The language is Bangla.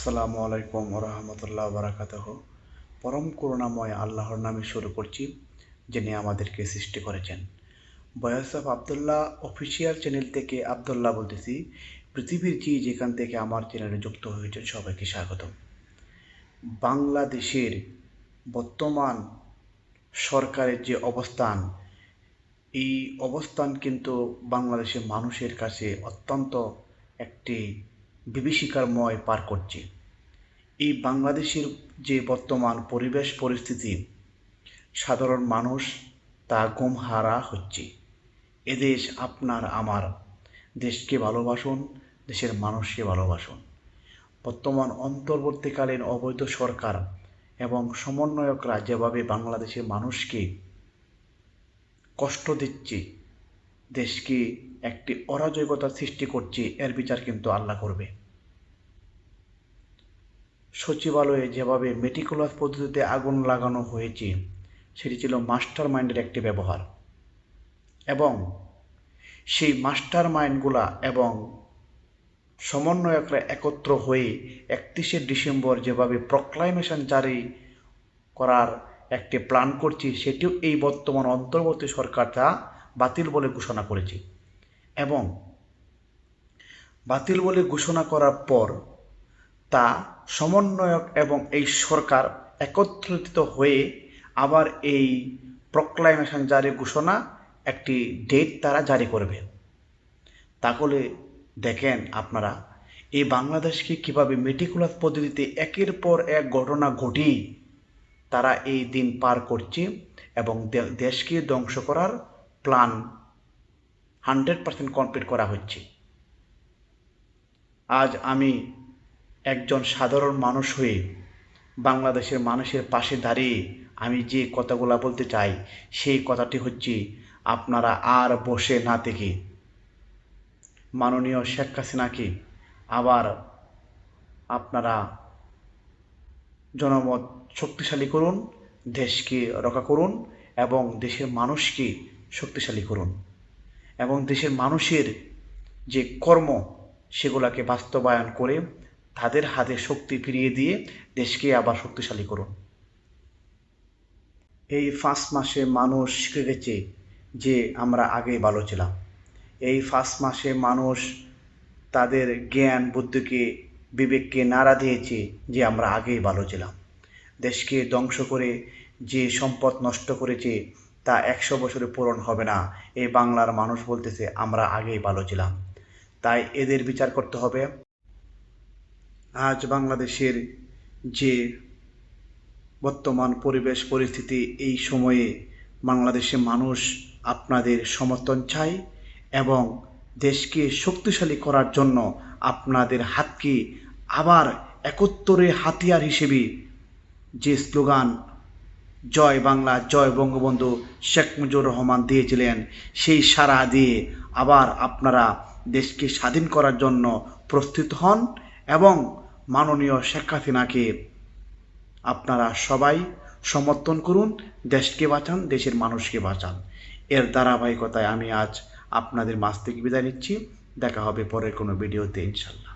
আসসালামু আলাইকুম রহমতুল্লাহ বারাকাতহ। পরম করুণাময় আল্লাহর নামে শুরু করছি, যিনি আমাদেরকে সৃষ্টি করেছেন। বয়স অফ আবদুল্লাহ অফিসিয়াল চ্যানেল থেকে আবদুল্লাহ বলতেছি, পৃথিবীর যে যেখান থেকে আমার চ্যানেলে যুক্ত হয়েছেন, সবাইকে স্বাগতম। বাংলাদেশের বর্তমান সরকারের যে অবস্থান, এই অবস্থান কিন্তু বাংলাদেশের মানুষের কাছে অত্যন্ত একটি বিভীষিকারময় পার করছে। এই বাংলাদেশের যে বর্তমান পরিবেশ পরিস্থিতি, সাধারণ মানুষ তা গুমহারা হচ্ছে। এদেশ আপনার আমার, দেশকে ভালোবাসুন, দেশের মানুষকে ভালোবাসুন। বর্তমান অন্তর্বর্তীকালীন অবৈধ সরকার এবং সমন্বয়করা যেভাবে বাংলাদেশের মানুষকে কষ্ট দিচ্ছে দেশকে একটি অরাজকতা সৃষ্টি করছে, এর বিচার কিন্তু আল্লাহ করবে। সচিবালয়ে যেভাবে মেটিকুলাস পদ্ধতিতে আগুন লাগানো হয়েছে, সেটি ছিল মাস্টার মাইন্ডের একটি ব্যবহার। এবং সেই মাস্টার মাইন্ডগুলা এবং সমন্বয়করা একত্র হয়ে একত্রিশে ডিসেম্বর যেভাবে প্রক্লাইমেশন জারি করার একটি প্ল্যান করছি, সেটিও এই বর্তমান অন্তর্বর্তী সরকার তা বাতিল বলে ঘোষণা করেছে। এবং বাতিল বলে ঘোষণা করার পর তা সমন্বয়ক এবং এই সরকার একত্রিত হয়ে আবার এই প্রক্লাইমেশন জারি ঘোষণা একটি ডেট তারা জারি করবে। তাহলে দেখেন আপনারা, এই বাংলাদেশকে কীভাবে মেটিকুলাস পদ্ধতিতে একের পর এক ঘটনা ঘটিয়ে তারা এই দিন পার করছে এবং দেশকে ধ্বংস করার প্ল্যান হান্ড্রেড পার্সেন্ট কমপ্লিট করা হচ্ছে। আজ আমি একজন সাধারণ মানুষ হয়ে বাংলাদেশের মানুষের পাশে দাঁড়িয়ে আমি যে কথাগুলো বলতে চাই, সেই কথাটি হচ্ছে, আপনারা আর বসে না থেকে। মাননীয় শেখ হাসিনাকে আবার আপনারা জনমত শক্তিশালী করুন, দেশকে রক্ষা করুন এবং দেশের মানুষকে শক্তিশালী করুন। এবং দেশের মানুষের যে কর্ম, সেগুলোকে বাস্তবায়ন করে তাদের হাতে শক্তি ফিরিয়ে দিয়ে দেশকে আবার শক্তিশালী করুন। এই পাঁচ মাসে মানুষ শিখে গেছে যে আমরা আগে ভালো ছিলাম। এই পাঁচ মাসে মানুষ তাদের জ্ঞান, বুদ্ধিকে, বিবেককে নাড়া দিয়েছে যে আমরা আগেই ভালো ছিলাম। দেশকে ধ্বংস করে যে সম্পদ নষ্ট করেছে তা একশো বছরে পূরণ হবে না। এই বাংলার মানুষ বলতেছে, আমরা আগেই ভালো ছিলাম। তাই এদের বিচার করতে হবে। আজ বাংলাদেশের যে বর্তমান পরিবেশ পরিস্থিতি, এই সময়ে বাংলাদেশের মানুষ আপনাদের সমর্থন চাই এবং দেশকে শক্তিশালী করার জন্য আপনাদের হাতকে আবার একত্তরে হাতিয়ার হিসেবে যে স্লোগান জয় বাংলা, জয় বঙ্গবন্ধু শেখ মুজিবুর রহমান দিয়েছিলেন। সেই সারা দিয়ে আবার আপনারা দেশকে স্বাধীন করার জন্য প্রস্তুত হন এবং মাননীয় শেখ হাসিনাকে আপনারা সবাই সমর্থন করুন, দেশকে বাঁচান, দেশের মানুষকে বাঁচান। এর ধারাবাহিকতায় আমি আজ আপনাদের মাছ থেকে বিদায় নিচ্ছি। দেখা হবে পরের কোনো ভিডিওতে ইনশাল্লাহ